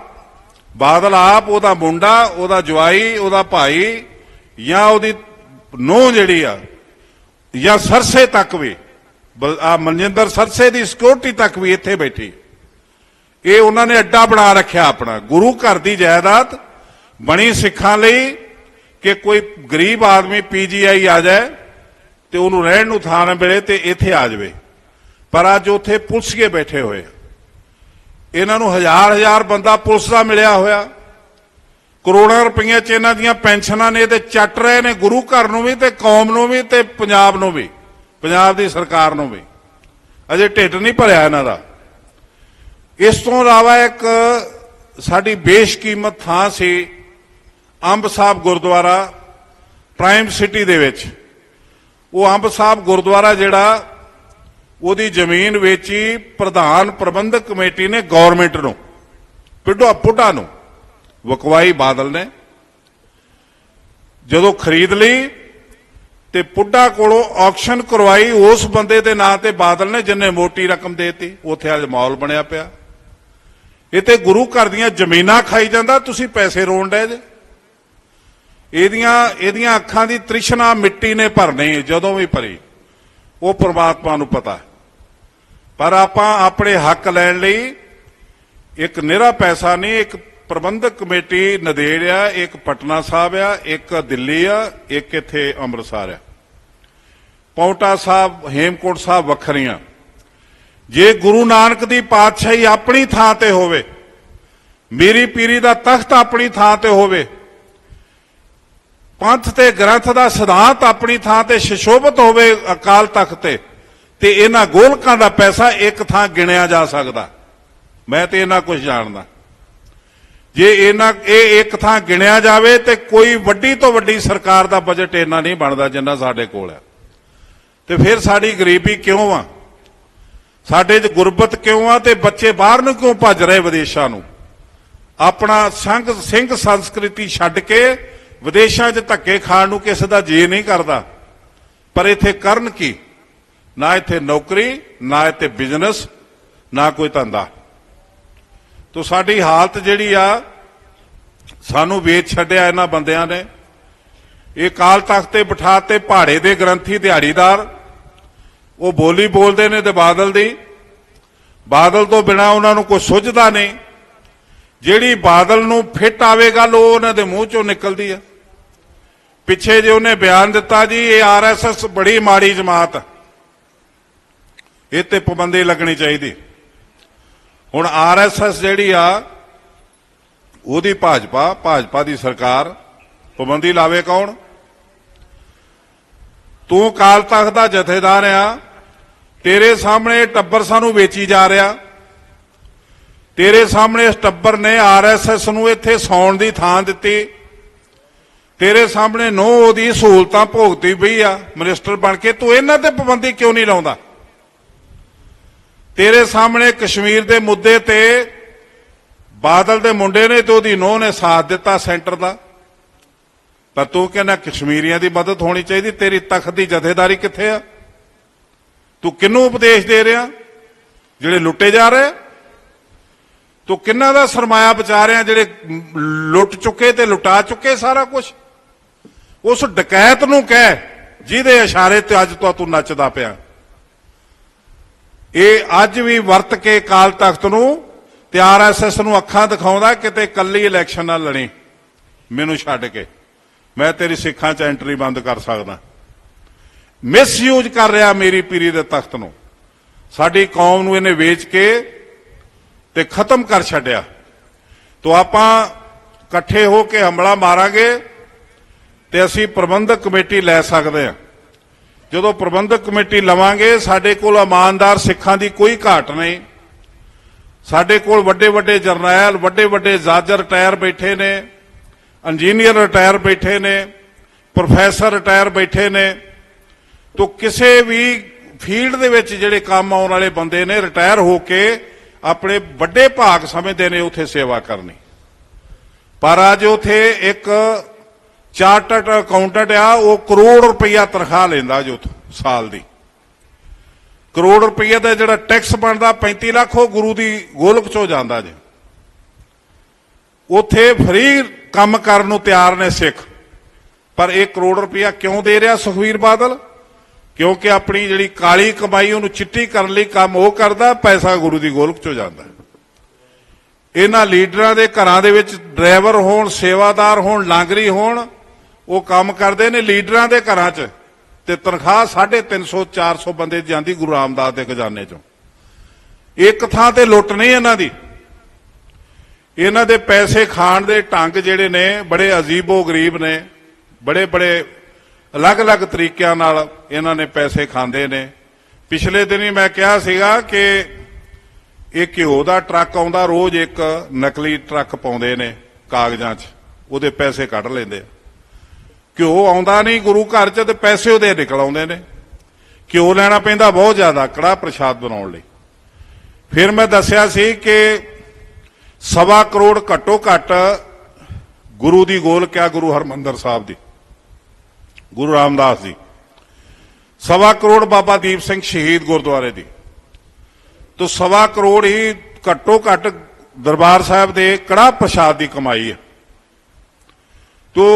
ਬਾਦਲ ਆਪ, ਉਹਦਾ ਮੁੰਡਾ, ਉਹਦਾ ਜਵਾਈ, ਉਹਦਾ ਭਾਈ ਜਾਂ ਉਹਦੀ ਨੂੰਹ ਜਿਹੜੀ ਆ, ਜਾਂ ਸਰਸੇ ਤੱਕ ਵੀ ਆ ਮਨਜਿੰਦਰ ਸਰਸੇ ਦੀ ਸਿਕਿਉਰਿਟੀ ਤੱਕ ਵੀ ਇੱਥੇ ਬੈਠੀ। ਇਹ ਉਹਨਾਂ ਨੇ ਅੱਡਾ ਬਣਾ ਰੱਖਿਆ ਆਪਣਾ। ਗੁਰੂ ਘਰ ਦੀ ਜਾਇਦਾਦ ਬਣੀ ਸਿੱਖਾਂ ਲਈ ਕਿ ਕੋਈ ਗਰੀਬ ਆਦਮੀ ਪੀਜੀਆਈ ਆ ਜਾਏ ਤੇ ਉਹਨੂੰ ਰਹਿਣ ਨੂੰ ਥਾਂ ਨਾ ਮਿਲੇ ਤੇ ਇੱਥੇ ਆ ਜਾਵੇ। ਪਰ ਅੱਜ ਉੱਥੇ ਪੁਲਿਸ ਪੁਲਿਸੀਏ ਬੈਠੇ ਹੋਏ ਇਹਨਾਂ ਨੂੰ ਹਜ਼ਾਰ ਹਜ਼ਾਰ ਬੰਦਾ ਪੁਲਿਸ ਦਾ ਮਿਲਿਆ ਹੋਇਆ। ਕਰੋੜਾਂ ਰੁਪਈਆ ਚ ਇਹਨਾਂ ਦੀਆਂ ਪੈਨਸ਼ਨਾਂ ਨੇ ਤੇ ਚੱਟ ਰਹੇ ਨੇ ਗੁਰੂ ਘਰ ਨੂੰ ਵੀ ਤੇ ਕੌਮ ਨੂੰ ਵੀ ਤੇ ਪੰਜਾਬ ਨੂੰ ਵੀ, ਪੰਜਾਬ ਦੀ ਸਰਕਾਰ ਨੂੰ ਵੀ। ਅਜੇ ਢਿੱਡ ਨਹੀਂ ਭਰਿਆ ਇਹਨਾਂ ਦਾ। ਇਸ ਤੋਂ ਇਲਾਵਾ ਇੱਕ ਸਾਡੀ ਬੇਸ਼ਕੀਮਤ ਥਾਂ ਸੀ ਅੰਬ ਸਾਹਿਬ ਗੁਰਦੁਆਰਾ, ਪ੍ਰਾਈਮ ਸਿਟੀ ਦੇ ਵਿੱਚ। ਉਹ ਅੰਬ ਸਾਹਿਬ ਗੁਰਦੁਆਰਾ ਜਿਹੜਾ ਉਹਦੀ ਜ਼ਮੀਨ ਵੇਚੀ ਪ੍ਰਧਾਨ ਪ੍ਰਬੰਧਕ ਕਮੇਟੀ ਨੇ ਗਵਰਨਮੈਂਟ ਨੂੰ, ਪਿੱਡੋ ਪੁੱਟਾ ਨੂੰ, ਵਕਵਾਈ ਬਾਦਲ ਨੇ। ਜਦੋਂ ਖਰੀਦ ਲਈ ਤੇ ਪੁੱਡਾ ਕੋਲੋਂ ਆਕਸ਼ਨ ਕਰਵਾਈ, ਉਸ ਬੰਦੇ ਦੇ ਨਾਂ ਤੇ ਬਾਦਲ ਨੇ ਜਿੰਨੇ ਮੋਟੀ ਰਕਮ ਦੇਤੀ, ਉੱਥੇ ਅੱਜ ਮਾਹੌਲ ਬਣਿਆ ਪਿਆ। ਇਹ ਤੇ ਗੁਰੂ ਘਰ ਦੀਆਂ ਜ਼ਮੀਨਾਂ ਖਾਈ ਜਾਂਦਾ, ਤੁਸੀਂ ਪੈਸੇ ਰੋਣ ਡਏ ਜੇ। ਇਹਦੀਆਂ ਇਹਦੀਆਂ ਅੱਖਾਂ ਦੀ ਤ੍ਰਿਸ਼ਨਾ ਮਿੱਟੀ ਨੇ ਭਰਨੀ, ਜਦੋਂ ਵੀ ਭਰੀ। ਉਹ ਪ੍ਰਮਾਤਮਾ ਨੂੰ ਪਤਾ ਪਰ ਆਪਾਂ ਆਪਣੇ ਹੱਕ ਲੈਣ ਲਈ ਇੱਕ ਨਿਹਰਾ ਪੈਸਾ ਨਹੀਂ, ਇੱਕ ਪ੍ਰਬੰਧਕ ਕਮੇਟੀ ਨਦੇੜ ਆ ਇੱਕ ਪਟਨਾ ਸਾਹਿਬ ਆ, ਇੱਕ ਦਿੱਲੀ ਆ, ਇੱਕ ਇੱਥੇ ਅੰਮ੍ਰਿਤਸਰ ਆ। ਪੌਂਟਾ ਸਾਹਿਬ, ਹੇਮਕੋਟ ਸਾਹਿਬ ਵੱਖਰੀਆਂ। ਜੇ ਗੁਰੂ ਨਾਨਕ ਦੀ ਪਾਤਸ਼ਾਹੀ ਆਪਣੀ ਥਾਂ ਤੇ ਹੋਵੇ, ਮੇਰੀ ਪੀਰੀ ਦਾ ਤਖਤ ਆਪਣੀ ਥਾਂ ਤੇ ਹੋਵੇ, ਪੰਥ ਤੇ ਗ੍ਰੰਥ ਦਾ ਸਿਧਾਂਤ ਆਪਣੀ ਥਾਂ ਤੇ ਸ਼ਿਸ਼ੋਭਤ ਹੋਵੇ ਅਕਾਲ ਤਖਤ ਤੇ ਤੇ ਇਹਨਾਂ ਗੋਲਕਾਂ ਦਾ ਪੈਸਾ ਇੱਕ ਥਾਂ ਗਿਣਿਆ ਜਾ ਸਕਦਾ। ਮੈਂ ਤੇ ਇਹਨਾਂ ਕੁਝ ਜਾਣਦਾ। ਜੇ ਇਹਨਾਂ, ਇਹ ਇੱਕ ਥਾਂ ਗਿਣਿਆ ਜਾਵੇ ਤੇ ਕੋਈ ਵੱਡੀ ਤੋਂ ਵੱਡੀ ਸਰਕਾਰ ਦਾ ਬਜਟ ਇੰਨਾ ਨਹੀਂ ਬਣਦਾ ਜਿੰਨਾ ਸਾਡੇ ਕੋਲ ਹੈ। ਤੇ ਫਿਰ ਸਾਡੀ ਗਰੀਬੀ ਕਿਉਂ ਆ? ਸਾਡੇ 'ਚ ਗੁਰਬਤ ਕਿਉਂ ਆ ਤੇ ਬੱਚੇ ਬਾਹਰ ਨੂੰ ਕਿਉਂ ਭੱਜ ਰਹੇ ਵਿਦੇਸ਼ਾਂ ਨੂੰ? ਆਪਣਾ ਸੰਗ ਸਿੰਘ ਸੰਸਕ੍ਰਿਤੀ ਛੱਡ ਕੇ ਵਿਦੇਸ਼ਾਂ 'ਚ ਧੱਕੇ ਖਾਣ ਨੂੰ ਕਿਸੇ ਦਾ ਜੀ ਨਹੀਂ ਕਰਦਾ। ਪਰ ਇੱਥੇ ਕਰਨ ਕੀ? ਨਾ ਇੱਥੇ ਨੌਕਰੀ, ਨਾ ਇੱਥੇ ਬਿਜ਼ਨਸ, ਨਾ ਕੋਈ ਧੰਦਾ। ਤੋ ਸਾਡੀ ਹਾਲਤ ਜਿਹੜੀ ਆ, ਸਾਨੂੰ ਵੇਚ ਛੱਡਿਆ ਇਹਨਾਂ ਬੰਦਿਆਂ ਨੇ। ਇਹ ਕਾਲ ਤਖਤ ਤੇ ਬਿਠਾਤੇ ਪਹਾੜੇ ਦੇ ਗ੍ਰੰਥੀ, ਦਿਹਾੜੀਦਾਰ ਉਹ ਬੋਲੀ ਬੋਲਦੇ ਨੇ ਤੇ ਬਾਦਲ ਦੀ। ਬਾਦਲ ਤੋਂ ਬਿਨਾ ਉਹਨਾਂ ਨੂੰ ਕੋਈ ਸੁੱਝਦਾ ਨਹੀਂ। ਜਿਹੜੀ ਬਾਦਲ ਨੂੰ ਫਿੱਟ ਆਵੇ ਗੱਲ ਉਹ ਉਹਨਾਂ ਦੇ ਮੂੰਹ ਚੋਂ ਨਿਕਲਦੀ ਆ। ਪਿੱਛੇ ਜੇ ਉਹਨੇ ਬਿਆਨ ਦਿੱਤਾ ਜੀ, ਇਹ ਆਰਐਸਐਸ ਬੜੀ ਮਾੜੀ ਜਮਾਤ ਆ। ਇਹ ਤੇ ਪਾਬੰਦੀ ਲੱਗਣੀ ਚਾਹੀਦੀ। ਹੁਣ ਆਰਐਸਐਸ ਜਿਹੜੀ ਆ, ਉਹਦੀ ਭਾਜਪਾ ਭਾਜਪਾ ਦੀ ਸਰਕਾਰ ਪਾਬੰਦੀ ਲਾਵੇ ਕੌਣ? ਤੂੰ ਕਾਲ ਤਖਤ ਦਾ ਜਥੇਦਾਰ ਆ। ਤੇਰੇ ਸਾਹਮਣੇ ਇਹ ਟੱਬਰ ਸਾਨੂੰ ਵੇਚੀ ਜਾ ਰਿਹਾ। ਤੇਰੇ ਸਾਹਮਣੇ ਇਸ ਟੱਬਰ ਨੇ ਆਰਐਸਐਸ ਨੂੰ ਇੱਥੇ ਸੌਣ ਦੀ ਥਾਂ ਦਿੱਤੀ। ਤੇਰੇ ਸਾਹਮਣੇ ਨੋ ਉਹਦੀ ਸਹੂਲਤਾਂ ਭੋਗਦੀ ਪਈ ਆ, ਮਿਨਿਸਟਰ ਬਣ ਕੇ। ਤੂੰ ਇਹਨਾਂ ਤੇ ਪਾਬੰਦੀ ਕਿਉਂ ਨਹੀਂ ਲਾਉਂਦਾ? ਤੇਰੇ ਸਾਹਮਣੇ ਕਸ਼ਮੀਰ ਦੇ ਮੁੱਦੇ ਤੇ ਬਾਦਲ ਦੇ ਮੁੰਡੇ ਨੇ ਤੇ ਉਹਦੀ ਨੋਹ ਨੇ ਸਾਥ ਦਿੱਤਾ ਸੈਂਟਰ ਦਾ। ਪਰ ਤੂੰ ਕਹਿੰਦਾ ਕਸ਼ਮੀਰੀਆਂ ਦੀ ਮਦਦ ਹੋਣੀ ਚਾਹੀਦੀ, ਤੇਰੀ ਤਖਤ ਦੀ ਜਥੇਦਾਰੀ ਕਿੱਥੇ ਆ? ਤੂੰ ਕਿਹਨੂੰ ਉਪਦੇਸ਼ ਦੇ ਰਿਹਾ? ਜਿਹੜੇ ਲੁੱਟੇ ਜਾ ਰਹੇ? ਤੂੰ ਕਿੰਨਾ ਦਾ ਸਰਮਾਇਆ ਬਚਾ ਰਿਹਾ? ਜਿਹੜੇ ਲੁੱਟ ਚੁੱਕੇ ਤੇ ਲੁਟਾ ਚੁੱਕੇ ਸਾਰਾ ਕੁਝ ਉਸ ਡਕੈਤ ਨੂੰ ਕਹਿ, ਜਿਹਦੇ ਇਸ਼ਾਰੇ ਤੇ ਅੱਜ ਤੋਂ ਤੂੰ ਨੱਚਦਾ ਪਿਆ। ਇਹ ਅੱਜ ਵੀ ਵਰਤ ਕੇ ਕਾਲ ਤਖਤ ਨੂੰ ਤੇ ਆਰਐਸਐਸ ਨੂੰ ਅੱਖਾਂ ਦਿਖਾਉਂਦਾ ਕਿਤੇ ਕੱਲੀ ਇਲੈਕਸ਼ਨ ਨਾਲ ਲੜੀ। ਮੈਨੂੰ ਛੱਡ ਕੇ। ਮੈਂ ਤੇਰੀ ਸਿੱਖਾਂ 'ਚ ਐਂਟਰੀ ਬੰਦ ਕਰ ਸਕਦਾ। ਮਿਸਯੂਜ਼ ਕਰ ਰਿਹਾ ਮੇਰੀ ਪੀਰੀ ਦੇ ਤਖਤ ਨੂੰ। ਸਾਡੀ ਕੌਮ ਨੂੰ ਇਹਨੇ ਵੇਚ ਕੇ ਤੇ ਖਤਮ ਕਰ ਛੱਡਿਆ। ਤੋ ਆਪਾਂ ਇਕੱਠੇ ਹੋ ਕੇ ਹਮਲਾ ਮਾਰਾਂਗੇ ਤੇ ਅਸੀਂ ਪ੍ਰਬੰਧਕ ਕਮੇਟੀ ਲੈ ਸਕਦੇ ਹਾਂ। ਜਦੋਂ ਪ੍ਰਬੰਧਕ ਕਮੇਟੀ ਲਵਾਂਗੇ, ਸਾਡੇ ਕੋਲ ਇਮਾਨਦਾਰ ਸਿੱਖਾਂ ਦੀ ਕੋਈ ਘਾਟ ਨਹੀਂ। ਸਾਡੇ ਕੋਲ ਵੱਡੇ ਵੱਡੇ ਜਰਨੈਲ ਵੱਡੇ ਵੱਡੇ ਜਾਜਰ ਰਿਟਾਇਰ ਬੈਠੇ ਨੇ, ਇੰਜੀਨੀਅਰ ਰਿਟਾਇਰ ਬੈਠੇ ਨੇ, ਪ੍ਰੋਫੈਸਰ ਰਿਟਾਇਰ ਬੈਠੇ ਨੇ ਤੋ ਕਿਸੇ ਵੀ ਫੀਲਡ ਦੇ ਵਿੱਚ ਜਿਹੜੇ ਕੰਮ ਆਉਣ ਵਾਲੇ ਬੰਦੇ ਨੇ ਰਿਟਾਇਰ ਹੋ ਕੇ ਆਪਣੇ ਵੱਡੇ ਭਾਗ ਸਮਝਦੇ ਨੇ ਉੱਥੇ ਸੇਵਾ ਕਰਨੀ। ਪਰ ਅੱਜ ਉਥੇ ਇੱਕ ਚਾਰਟਰਡ ਅਕਾਊਂਟੈਂਟ ਆ, ਉਹ ਕਰੋੜ ਰੁਪਈਆ ਤਨਖਾਹ ਲੈਂਦਾ ਜੋ ਸਾਲ ਦੀ। ਕਰੋੜ ਰੁਪਈਆ ਦਾ ਜਿਹੜਾ ਟੈਕਸ ਬਣਦਾ 35 ਲੱਖ ਉਹ ਗੁਰੂ ਦੀ ਗੋਲਕ ਚੋਂ ਜਾਂਦਾ ਜੇ। ਉਥੇ ਫਰੀ ਕੰਮ ਕਰਨ ਨੂੰ ਤਿਆਰ ਨੇ ਸਿੱਖ। ਪਰ ਇਹ ਕਰੋੜ ਰੁਪਈਆ ਕਿਉਂ ਦੇ ਰਿਹਾ ਸੁਖਵੀਰ ਬਾਦਲ? ਕਿਉਂਕਿ ਆਪਣੀ ਜਿਹੜੀ ਕਾਲੀ ਕਮਾਈ, ਉਹਨੂੰ ਚਿੱਟੀ ਕਰਨ ਲਈ ਕੰਮ ਉਹ ਕਰਦਾ, ਪੈਸਾ ਗੁਰੂ ਦੀ ਗੋਲਕ ਚੋਂ ਜਾਂਦਾ। ਇਹਨਾਂ ਲੀਡਰਾਂ ਦੇ ਘਰਾਂ ਦੇ ਵਿੱਚ ਡਰਾਈਵਰ ਹੋਣ, ਸੇਵਾਦਾਰ ਹੋਣ, ਲਾਂਗਰੀ ਹੋਣ, ਉਹ ਕੰਮ ਕਰਦੇ ਨੇ ਲੀਡਰਾਂ ਦੇ ਘਰਾਂ 'ਚ ਤੇ ਤਨਖਾਹ 350 400 ਬੰਦੇ ਜਾਂਦੀ ਗੁਰੂ ਰਾਮਦਾਸ ਦੇ ਖਜ਼ਾਨੇ 'ਚੋਂ। ਇੱਕ ਥਾਂ ਤੇ ਲੁੱਟ ਨਹੀਂ ਇਹਨਾਂ ਦੀ। ਇਹਨਾਂ ਦੇ ਪੈਸੇ ਖਾਣ ਦੇ ਢੰਗ ਜਿਹੜੇ ਨੇ, ਬੜੇ ਅਜੀਬੋ ਗਰੀਬ ਨੇ ਬੜੇ ਬੜੇ ਅਲੱਗ-ਅਲੱਗ ਤਰੀਕਿਆਂ ਨਾਲ ਇਹਨਾਂ ਨੇ ਪੈਸੇ ਖਾਂਦੇ ਨੇ। ਪਿਛਲੇ ਦਿਨੀ ਮੈਂ ਕਿਹਾ ਸੀਗਾ ਕਿ ਇਹ ਘਿਓ ਦਾ ਟਰੱਕ ਆਉਂਦਾ, ਰੋਜ਼ ਇੱਕ ਨਕਲੀ ਟਰੱਕ ਪਾਉਂਦੇ ਨੇ ਕਾਗਜ਼ਾਂ 'ਚ। ਉਹਦੇ ਪੈਸੇ ਕੱਢ ਲੈਂਦੇ ਆ। ਘਿਓ ਆਉਂਦਾ ਨਹੀਂ ਗੁਰੂ ਘਰ 'ਚ ਤੇ ਪੈਸੇ ਉਹਦੇ ਨਿਕਲ ਆਉਂਦੇ ਨੇ। ਘਿਓ ਲੈਣਾ ਪੈਂਦਾ ਬਹੁਤ ਜ਼ਿਆਦਾ, ਕੜਾ ਪ੍ਰਸ਼ਾਦ ਬਣਾਉਣ ਲਈ। ਫਿਰ ਮੈਂ ਦੱਸਿਆ ਸੀ ਕਿ ਸਵਾ ਕਰੋੜ ਘੱਟੋ ਘੱਟ ਗੁਰੂ ਦੀ ਗੋਲ ਕਿਆ ਗੁਰੂ ਹਰਮੰਦਰ ਸਾਹਿਬ ਦੀ। ਗੁਰੂ ਰਾਮਦਾਸ ਜੀ, ਸਵਾ ਕਰੋੜ ਬਾਬਾ ਦੀਪ ਸਿੰਘ ਸ਼ਹੀਦ ਗੁਰਦੁਆਰੇ ਦੀ। ਤੋ ਸਵਾ ਕਰੋੜ ਹੀ ਘੱਟੋ ਘੱਟ ਦਰਬਾਰ ਸਾਹਿਬ ਦੇ ਕੜਾ ਪ੍ਰਸ਼ਾਦ ਦੀ ਕਮਾਈ ਹੈ। ਤੋ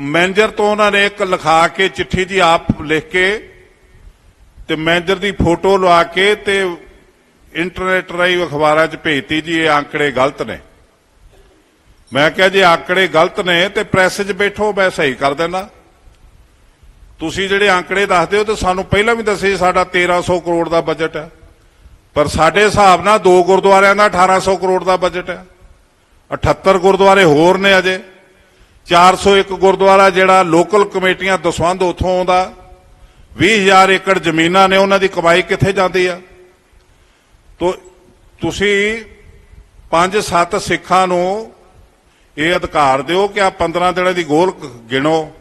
ਮੈਨੇਜਰ ਤੋਂ ਉਹਨਾਂ ਨੇ ਇੱਕ ਲਿਖਾ ਕੇ ਚਿੱਠੀ ਜੀ ਆਪ ਲਿਖ ਕੇ ਤੇ ਮੈਨੇਜਰ ਦੀ ਫੋਟੋ ਲਵਾ ਕੇ ਤੇ ਇੰਟਰਨੈਟ ਰਾਹੀਂ ਅਖਬਾਰਾਂ 'ਚ ਭੇਜਤੀ ਜੀ, ਇਹ ਆંકੜੇ ਗਲਤ ਨੇ। ਮੈਂ ਕਿਹਾ ਜੇ ਆંકੜੇ ਗਲਤ ਨੇ ਤੇ ਪ੍ਰੈਸ 'ਚ ਬੈਠੋ, ਮੈਂ ਸਹੀ ਕਰ ਦਿੰਦਾ। ਤੁਸੀਂ ਜਿਹੜੇ ਅੰਕੜੇ ਦੱਸਦੇ ਹੋ ਤੇ ਸਾਨੂੰ ਪਹਿਲਾਂ ਵੀ ਦੱਸੇ ਸਾਡਾ 1300 ਕਰੋੜ ਦਾ ਬਜਟ ਹੈ। ਪਰ ਸਾਡੇ ਹਿਸਾਬ ਨਾਲ ਦੋ ਗੁਰਦੁਆਰਿਆਂ ਦਾ 1800 ਕਰੋੜ ਦਾ ਬਜਟ ਹੈ। 78 ਗੁਰਦੁਆਰੇ ਹੋਰ ਨੇ ਅਜੇ। 401 ਗੁਰਦੁਆਰਾ ਜਿਹੜਾ ਲੋਕਲ ਕਮੇਟੀਆਂ ਦਸਵੰਦ ਉਥੋਂ ਆਉਂਦਾ। 20000 ਏਕੜ ਜ਼ਮੀਨਾਂ ਨੇ, ਉਹਨਾਂ ਦੀ ਕਮਾਈ ਕਿੱਥੇ ਜਾਂਦੀ ਆ? ਤੋ ਤੁਸੀਂ 5-7 ਸਿੱਖਾਂ ਨੂੰ ਇਹ ਅਧਿਕਾਰ ਦਿਓ ਕਿ ਆ 15 ਦਿਨਾਂ ਦੀ ਗੋਲ ਗਿਣੋ।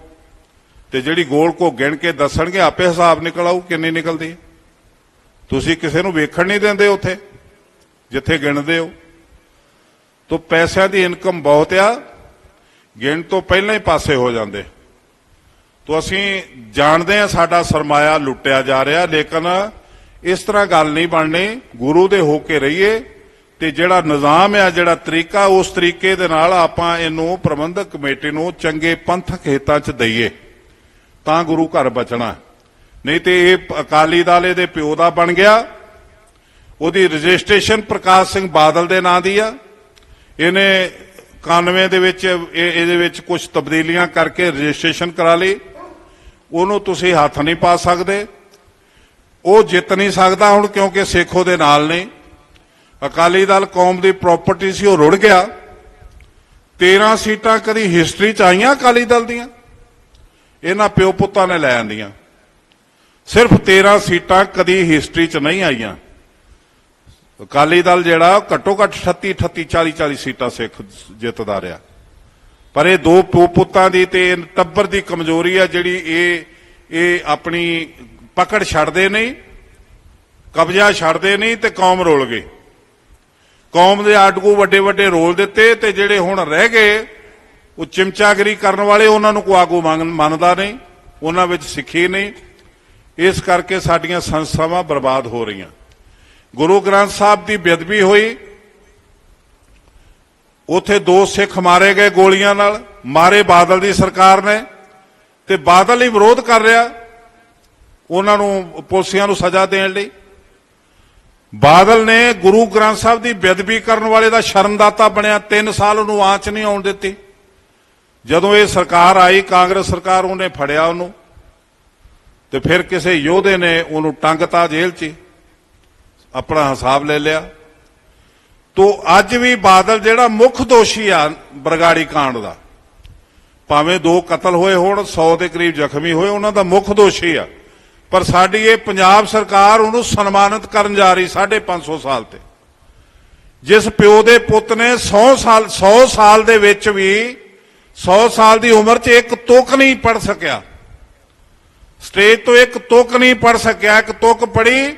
ਤੇ ਜਿਹੜੀ ਗੋਲ ਕੋ ਗਿਣ ਕੇ ਦੱਸਣਗੇ, ਆਪੇ ਹਿਸਾਬ ਨਿਕਲ ਆਊ ਕਿੰਨੀ ਨਿਕਲਦੀ। ਹੈ ਤੁਸੀਂ ਕਿਸੇ ਨੂੰ ਵੇਖਣ ਨਹੀਂ ਦਿੰਦੇ ਉੱਥੇ, ਜਿੱਥੇ ਗਿਣਦੇ ਹੋ। ਤੋ ਪੈਸਿਆਂ ਦੀ ਇਨਕਮ ਬਹੁਤ ਆ, ਗਿਣ ਤੋਂ ਪਹਿਲਾਂ ਹੀ ਪਾਸੇ ਹੋ ਜਾਂਦੇ। ਤੋ ਅਸੀਂ ਜਾਣਦੇ ਆ ਸਾਡਾ ਸਰਮਾਇਆ ਲੁੱਟਿਆ ਜਾ ਰਿਹਾ, ਲੇਕਿਨ ਇਸ ਤਰ੍ਹਾਂ ਗੱਲ ਨਹੀਂ ਬਣਨੀ। ਗੁਰੂ ਦੇ ਹੋ ਕੇ ਰਹੀਏ ਤੇ ਜਿਹੜਾ ਨਿਜ਼ਾਮ ਆ, ਜਿਹੜਾ ਤਰੀਕਾ, ਉਸ ਤਰੀਕੇ ਦੇ ਨਾਲ ਆਪਾਂ ਇਹਨੂੰ ਪ੍ਰਬੰਧਕ ਕਮੇਟੀ ਨੂੰ ਚੰਗੇ ਪੰਥਕ ਹਿੱਤਾਂ 'ਚ ਦਈਏ। ਤਾਂ ਗੁਰੂ ਘਰ ਬਚਣਾ ਨਹੀਂ ਤੇ ਇਹ ਅਕਾਲੀ ਦਲ ਦੇ ਪਿਓ ਦਾ ਬਣ ਗਿਆ। ਉਹਦੀ ਰਜਿਸਟ੍ਰੇਸ਼ਨ ਪ੍ਰਕਾਸ਼ ਸਿੰਘ ਬਾਦਲ ਦੇ ਨਾਂ ਦੀ ਆ। ਇਹਨੇ 91 ਦੇ ਵਿੱਚ ਇਹ- ਇਹਦੇ ਵਿੱਚ ਕੁਝ ਤਬਦੀਲੀਆਂ ਕਰਕੇ ਰਜਿਸਟ੍ਰੇਸ਼ਨ ਕਰਾ ਲਈ। ਉਹਨੂੰ ਤੁਸੀਂ ਹੱਥ ਨਹੀਂ ਪਾ ਸਕਦੇ। ਉਹ ਜਿੱਤ ਨਹੀਂ ਸਕਦਾ ਹੁਣ ਕਿਉਂਕਿ ਸਿੱਖ ਉਹਦੇ ਨਾਲ ਨੇ। ਅਕਾਲੀ ਦਲ ਕੌਮ ਦੀ ਪ੍ਰਾਪਰਟੀ ਸੀ, ਉਹ ਰੁੜ ਗਿਆ। 13 ਸੀਟਾਂ ਕਦੀ ਹਿਸਟਰੀ ਚ ਆਈਆਂ ਅਕਾਲੀ ਦਲ ਦੀਆਂ? ਇਹਨਾਂ ਪਿਓ ਪੁੱਤਾਂ ਨੇ ਲੈ ਆਂਦੀਆਂ। ਸਿਰਫ 13 ਸੀਟਾਂ ਕਦੀ ਹਿਸਟਰੀ ਚ ਨਹੀਂ ਆਈਆਂ। ਅਕਾਲੀ ਦਲ ਜਿਹੜਾ ਘੱਟੋ ਘੱਟ 38 38 40 40 ਸੀਟਾਂ ਸਿੱਖ ਜਿੱਤਦਾ ਰਿਹਾ। ਪਰ ਇਹ ਦੋ ਪਿਓ ਪੁੱਤਾਂ ਦੀ ਤੇ ਇਹ ਟੱਬਰ ਦੀ ਕਮਜ਼ੋਰੀ ਆ ਜਿਹੜੀ ਇਹ ਇਹ ਆਪਣੀ ਪਕੜ ਛੱਡਦੇ ਨਹੀਂ, ਕਬਜ਼ਾ ਛੱਡਦੇ ਨਹੀਂ ਤੇ ਕੌਮ ਰੋਲ ਗਈ। ਕੌਮ ਦੇ ਆਟਕੂ ਵੱਡੇ ਵੱਡੇ ਰੋਲ ਦਿੱਤੇ ਤੇ ਜਿਹੜੇ ਹੁਣ ਰਹਿ ਗਏ ਉਹ ਚਿਮਚਾਗਰੀ ਕਰਨ ਵਾਲੇ ਉਹਨਾਂ ਨੂੰ ਕੋਈ ਆਗੂ ਮੰਨ- ਮੰਨਦਾ ਨਹੀਂ, ਉਹਨਾਂ ਵਿੱਚ ਸਿੱਖੀ ਨਹੀਂ। ਇਸ ਕਰਕੇ ਸਾਡੀਆਂ ਸੰਸਥਾਵਾਂ ਬਰਬਾਦ ਹੋ ਰਹੀਆਂ। ਗੁਰੂ ਗ੍ਰੰਥ ਸਾਹਿਬ ਦੀ ਬੇਅਦਬੀ ਹੋਈ। ਉਥੇ ਦੋ ਸਿੱਖ ਮਾਰੇ ਗਏ ਗੋਲੀਆਂ ਨਾਲ। ਮਾਰੇ ਬਾਦਲ ਦੀ ਸਰਕਾਰ ਨੇ। ਤੇ ਬਾਦਲ ਹੀ ਵਿਰੋਧ ਕਰ ਰਿਹਾ। ਉਹਨਾਂ ਨੂੰ ਪੁਲਸੀਆਂ ਨੂੰ ਸਜ਼ਾ ਦੇਣ ਲਈ। ਬਾਦਲ ਨੇ ਗੁਰੂ ਗ੍ਰੰਥ ਸਾਹਿਬ ਦੀ ਬੇਅਦਬੀ ਕਰਨ ਵਾਲੇ ਦਾ ਸ਼ਰਮਦਾਤਾ ਬਣਿਆ। 3 ਸਾਲ ਉਹਨੂੰ ਆਂਚ ਨਹੀਂ ਆਉਣ ਦਿੱਤੀ। ਜਦੋਂ ਇਹ ਸਰਕਾਰ ਆਈ, ਕਾਂਗਰਸ ਸਰਕਾਰ ਉਹਨੇ ਫੜਿਆ ਉਹਨੂੰ। ਤੇ ਫਿਰ ਕਿਸੇ ਯੋਧੇ ਨੇ ਉਹਨੂੰ ਟੰਗਤਾ ਜੇਲ੍ਹ 'ਚ ਹੀ। ਆਪਣਾ ਹਿਸਾਬ ਲੈ ਲਿਆ। ਤੋ ਅੱਜ ਵੀ ਬਾਦਲ ਜਿਹੜਾ ਮੁੱਖ ਦੋਸ਼ੀ ਆ ਬਰਗਾੜੀ ਕਾਂਡ ਦਾ, ਭਾਵੇਂ ਦੋ ਕਤਲ ਹੋਏ ਹੋਣ 100 ਦੇ ਕਰੀਬ ਜ਼ਖਮੀ ਹੋਏ, ਉਹਨਾਂ ਦਾ ਮੁੱਖ ਦੋਸ਼ੀ ਆ। ਪਰ ਸਾਡੀ ਇਹ ਪੰਜਾਬ ਸਰਕਾਰ ਉਹਨੂੰ ਸਨਮਾਨਿਤ ਕਰਨ ਜਾ ਰਹੀ 550 ਸਾਲ ਤੇ। ਜਿਸ ਪਿਓ ਦੇ ਪੁੱਤ ਨੇ 100 ਸਾਲ 100 ਸਾਲ ਦੇ ਵਿੱਚ ਵੀ 100 ਸਾਲ ਦੀ ਉਮਰ 'ਚ ਇੱਕ ਤੁਕ ਨਹੀਂ ਪੜ ਸਕਿਆ। ਸਟੇਜ ਤੋਂ ਇੱਕ ਤੁਕ ਨਹੀਂ ਪੜ ਸਕਿਆ। ਇੱਕ ਤੁਕ ਪੜੀ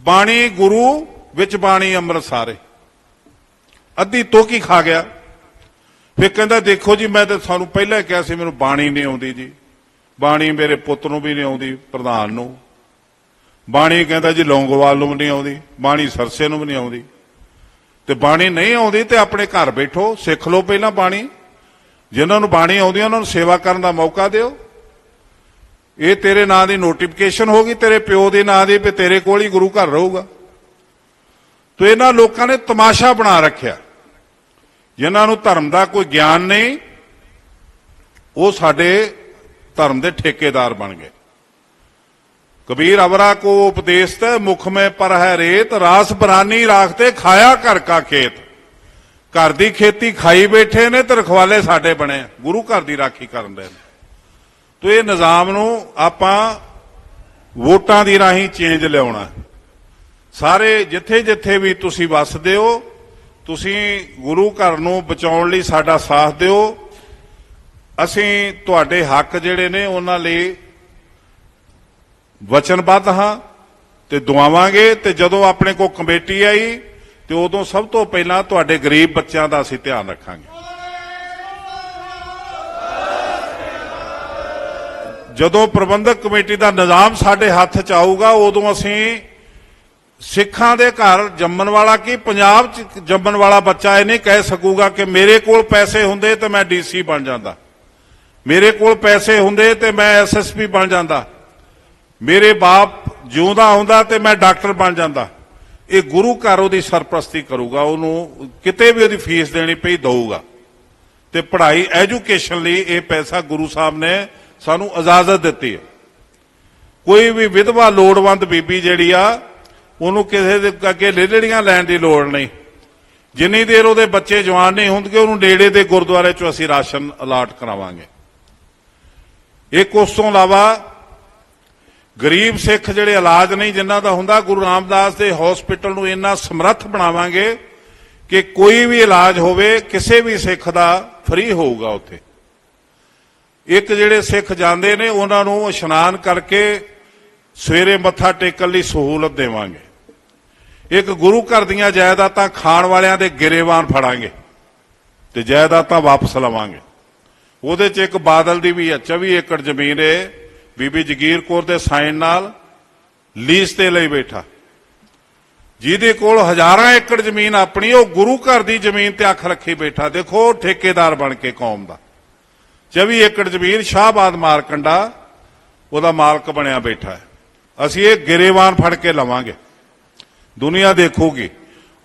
ਬਾਣੀ ਗੁਰੂ ਵਿੱਚ ਬਾਣੀ ਅੰਮ੍ਰਿਤ ਸਾਰੇ ਅੱਧੀ ਤੁਕ ਹੀ ਖਾ ਗਿਆ। ਫਿਰ ਕਹਿੰਦਾ, ਦੇਖੋ ਜੀ, ਮੈਂ ਤਾਂ ਤੁਹਾਨੂੰ ਪਹਿਲਾਂ ਹੀ ਕਿਹਾ ਸੀ, ਮੈਨੂੰ ਬਾਣੀ ਨਹੀਂ ਆਉਂਦੀ ਜੀ। ਬਾਣੀ ਮੇਰੇ ਪੁੱਤ ਨੂੰ ਵੀ ਨਹੀਂ ਆਉਂਦੀ, ਪ੍ਰਧਾਨ ਨੂੰ। ਬਾਣੀ ਕਹਿੰਦਾ ਜੀ, ਲੌਂਗੋਵਾਲ ਨੂੰ ਵੀ ਨਹੀਂ ਆਉਂਦੀ, ਬਾਣੀ ਸਰਸੇ ਨੂੰ ਵੀ ਨਹੀਂ ਆਉਂਦੀ। ਤੇ ਬਾਣੀ ਨਹੀਂ ਆਉਂਦੀ ਤੇ ਆਪਣੇ ਘਰ ਬੈਠੋ, ਸਿੱਖ ਲਓ ਪਹਿਲਾਂ ਬਾਣੀ। ਜਿਨ੍ਹਾਂ ਨੂੰ ਬਾਣੀ ਆਉਂਦੀ ਉਹਨਾਂ ਨੂੰ ਸੇਵਾ ਕਰਨ ਦਾ ਮੌਕਾ ਦਿਓ। ਇਹ ਤੇਰੇ ਨਾਂ ਦੀ ਨੋਟੀਫਿਕੇਸ਼ਨ ਹੋਗੀ ਤੇਰੇ ਪਿਓ ਦੇ ਨਾਂ ਦੀ, ਵੀ ਤੇਰੇ ਕੋਲ ਹੀ ਗੁਰੂ ਘਰ ਰਹੂਗਾ। ਤੋ ਇਹਨਾਂ ਲੋਕਾਂ ਨੇ ਤਮਾਸ਼ਾ ਬਣਾ ਰੱਖਿਆ। ਜਿਨ੍ਹਾਂ ਨੂੰ ਧਰਮ ਦਾ ਕੋਈ ਗਿਆਨ ਨਹੀਂ, ਉਹ ਸਾਡੇ ਧਰਮ ਦੇ ਠੇਕੇਦਾਰ ਬਣ ਗਏ। ਕਬੀਰ ਅਵਰਾ ਕੋ ਉਪਦੇਸ਼ ਤੇ ਮੁਖ ਮੈਂ ਪਰ ਹੈ ਰੇਤ, ਰਾਸ ਬਰਾਨੀ ਰਾਖਤੇ, ਖਾਇਆ ਘਰ ਕਾ ਖੇਤ। ਘਰ ਦੀ ਖੇਤੀ ਖਾਈ ਬੈਠੇ ਨੇ ਤੇ ਰਖਵਾਲੇ ਸਾਡੇ ਬਣੇ ਗੁਰੂ ਘਰ ਦੀ ਰਾਖੀ ਕਰਨ ਦੇ ਤੋ ਇਹ ਨਿਜ਼ਾਮ ਨੂੰ ਆਪਾਂ ਵੋਟਾਂ ਦੀ ਰਾਹੀਂ ਚੇਂਜ ਲਿਆਉਣਾ। ਸਾਰੇ ਜਿੱਥੇ ਜਿੱਥੇ ਵੀ ਤੁਸੀਂ ਵੱਸਦੇ ਹੋ, ਤੁਸੀਂ ਗੁਰੂ ਘਰ ਨੂੰ ਬਚਾਉਣ ਲਈ ਸਾਡਾ ਸਾਥ ਦਿਓ। ਅਸੀਂ ਤੁਹਾਡੇ ਹੱਕ ਜਿਹੜੇ ਨੇ ਉਹਨਾਂ ਲਈ ਵਚਨਬੱਧ ਹਾਂ ਤੇ ਦੁਆਵਾਂਗੇ ਤੇ ਜਦੋਂ ਆਪਣੇ ਕੋਲ ਕਮੇਟੀ ਆਈ ਤੇ ਉਦੋਂ ਸਭ ਤੋਂ ਪਹਿਲਾਂ ਤੁਹਾਡੇ ਗਰੀਬ ਬੱਚਿਆਂ ਦਾ ਅਸੀਂ ਧਿਆਨ ਰੱਖਾਂਗੇ। ਜਦੋਂ ਪ੍ਰਬੰਧਕ ਕਮੇਟੀ ਦਾ ਨਿਜ਼ਾਮ ਸਾਡੇ ਹੱਥ 'ਚ ਆਊਗਾ, ਉਦੋਂ ਅਸੀਂ ਸਿੱਖਾਂ ਦੇ ਘਰ ਜੰਮਣ ਵਾਲਾ ਕੀ, ਪੰਜਾਬ 'ਚ ਜੰਮਣ ਵਾਲਾ ਬੱਚਾ ਇਹ ਨਹੀਂ ਕਹਿ ਸਕੂਗਾ ਕਿ ਮੇਰੇ ਕੋਲ ਪੈਸੇ ਹੁੰਦੇ ਤੇ ਮੈਂ ਡੀਸੀ ਬਣ ਜਾਂਦਾ। ਮੇਰੇ ਕੋਲ ਪੈਸੇ ਹੁੰਦੇ ਤੇ ਮੈਂ ਐਸਐਸਪੀ ਬਣ ਜਾਂਦਾ। ਮੇਰੇ ਬਾਪ ਜਿਉਂਦਾ ਹੁੰਦਾ ਤੇ ਮੈਂ ਡਾਕਟਰ ਬਣ ਜਾਂਦਾ। ਇਹ ਗੁਰੂ ਘਰ ਉਹਦੀ ਸਰਪ੍ਰਸਤੀ ਕਰੂਗਾ, ਉਹਨੂੰ ਕਿਤੇ ਵੀ ਉਹਦੀ ਫੀਸ ਦੇਣੀ ਪਈ ਦਊਗਾ। ਤੇ ਪੜ੍ਹਾਈ, ਐਜੂਕੇਸ਼ਨ ਲਈ ਇਹ ਪੈਸਾ ਗੁਰੂ ਸਾਹਿਬ ਨੇ ਸਾਨੂੰ ਇਜਾਜ਼ਤ ਦਿੱਤੀ ਹੈ। ਕੋਈ ਵੀ ਵਿਧਵਾ ਲੋੜਵੰਦ ਬੀਬੀ ਜਿਹੜੀ ਆ, ਉਹਨੂੰ ਕਿਸੇ ਦੇ ਅੱਗੇ ਲੇਲੜੀਆਂ ਲੈਣ ਦੀ ਲੋੜ ਨਹੀਂ। ਜਿੰਨੀ ਦੇਰ ਉਹਦੇ ਬੱਚੇ ਜਵਾਨ ਨਹੀਂ ਹੁੰਦੇ, ਉਹਨੂੰ ਨੇੜੇ ਦੇ ਗੁਰਦੁਆਰੇ 'ਚੋਂ ਅਸੀਂ ਰਾਸ਼ਨ ਅਲਾਟ ਕਰਾਵਾਂਗੇ। ਇੱਕ ਉਸ ਤੋਂ ਇਲਾਵਾ ਗਰੀਬ ਸਿੱਖ ਜਿਹੜੇ ਇਲਾਜ ਨਹੀਂ ਜਿਨ੍ਹਾਂ ਦਾ ਹੁੰਦਾ, ਗੁਰੂ ਰਾਮਦਾਸ ਦੇ ਹਸਪੀਟਲ ਨੂੰ ਇੰਨਾ ਸਮਰੱਥ ਬਣਾਵਾਂਗੇ ਕਿ ਕੋਈ ਵੀ ਇਲਾਜ ਹੋਵੇ, ਕਿਸੇ ਵੀ ਸਿੱਖ ਦਾ ਫ੍ਰੀ ਹੋਊਗਾ ਉੱਥੇ। ਇੱਕ ਜਿਹੜੇ ਸਿੱਖ ਜਾਂਦੇ ਨੇ, ਉਹਨਾਂ ਨੂੰ ਇਸ਼ਨਾਨ ਕਰਕੇ ਸਵੇਰੇ ਮੱਥਾ ਟੇਕਣ ਲਈ ਸਹੂਲਤ ਦੇਵਾਂਗੇ। ਇੱਕ ਗੁਰੂ ਘਰ ਦੀਆਂ ਜਾਇਦਾਦਾਂ ਖਾਣ ਵਾਲਿਆਂ ਦੇ ਗਿਰੇਵਾਨ ਫੜਾਂਗੇ ਤੇ ਜਾਇਦਾਦਾਂ ਵਾਪਸ ਲਵਾਂਗੇ। ਉਹਦੇ ਚ ਇੱਕ ਬਾਦਲ ਦੀ ਵੀ ਹੈ 24 ਏਕੜ ਜ਼ਮੀਨ ਏ। ਬੀਬੀ ਜਗੀਰ ਕੌਰ ਦੇ ਸਾਈਨ ਨਾਲ ਲੀਜ਼ ਤੇ ਲਈ ਬੈਠਾ। ਜਿਹਦੇ ਕੋਲ ਹਜ਼ਾਰਾਂ ਏਕੜ ਜ਼ਮੀਨ ਆਪਣੀ, ਉਹ ਗੁਰੂ ਘਰ ਦੀ ਜ਼ਮੀਨ ਤੇ ਅੱਖ ਰੱਖੀ ਬੈਠਾ। ਦੇਖੋ ਠੇਕੇਦਾਰ ਬਣ ਕੇ ਕੌਮ ਦਾ। 24 ਏਕੜ ਜ਼ਮੀਨ, ਸ਼ਾਹਬਾਦ ਮਾਰਕੰਡਾ, ਉਹਦਾ ਮਾਲਕ ਬਣਿਆ ਬੈਠਾ ਹੈ। ਅਸੀਂ ਇਹ ਗਿਰੇਵਾਨ ਫੜ ਕੇ ਲਵਾਂਗੇ। ਦੁਨੀਆ ਦੇਖੂਗੀ।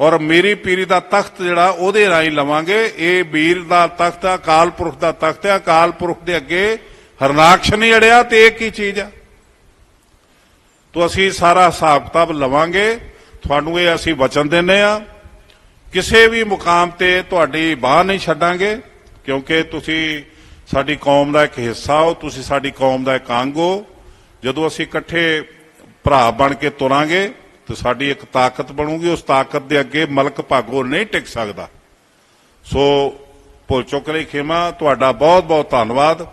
ਔਰ ਮੇਰੀ ਪੀਰੀ ਦਾ ਤਖਤ ਜਿਹੜਾ, ਉਹਦੇ ਰਾਹੀਂ ਲਵਾਂਗੇ। ਇਹ ਵੀਰ ਦਾ ਤਖਤ ਆ ਕਾਲ ਪੁਰਖ ਦਾ ਤਖਤ ਹੈ ਅਕਾਲ ਪੁਰਖ ਦੇ ਅੱਗੇ ਹਰਨਾਕਸ਼ ਨਹੀਂ ਅੜਿਆ ਤੇ ਇਹ ਕੀ ਚੀਜ਼ ਆ? ਤੋ ਅਸੀਂ ਸਾਰਾ ਹਿਸਾਬ ਕਿਤਾਬ ਲਵਾਂਗੇ, ਤੁਹਾਨੂੰ ਇਹ ਅਸੀਂ ਵਚਨ ਦਿੰਨੇ ਆ। ਕਿਸੇ ਵੀ ਮੁਕਾਮ ਤੇ ਤੁਹਾਡੀ ਬਾਹ ਨਹੀਂ ਛੱਡਾਂਗੇ, ਕਿਉਂਕਿ ਤੁਸੀਂ ਸਾਡੀ ਕੌਮ ਦਾ ਇੱਕ ਹਿੱਸਾ ਹੋ, ਤੁਸੀਂ ਸਾਡੀ ਕੌਮ ਦਾ ਇੱਕ ਅੰਗ ਹੋ। ਜਦੋਂ ਅਸੀਂ ਇਕੱਠੇ ਭਰਾ ਬਣ ਕੇ ਤੁਰਾਂਗੇ, ਤੇ ਸਾਡੀ ਇੱਕ ਤਾਕਤ ਬਣੂਗੀ, ਉਸ ਤਾਕਤ ਦੇ ਅੱਗੇ ਮਲਕ ਭਾਗੋ ਨਹੀਂ ਟਿਕ ਸਕਦਾ। ਸੋ ਭੁੱਲ ਚੁੱਕ ਲਈ ਖੇਮਾ, ਤੁਹਾਡਾ ਬਹੁਤ ਬਹੁਤ ਧੰਨਵਾਦ।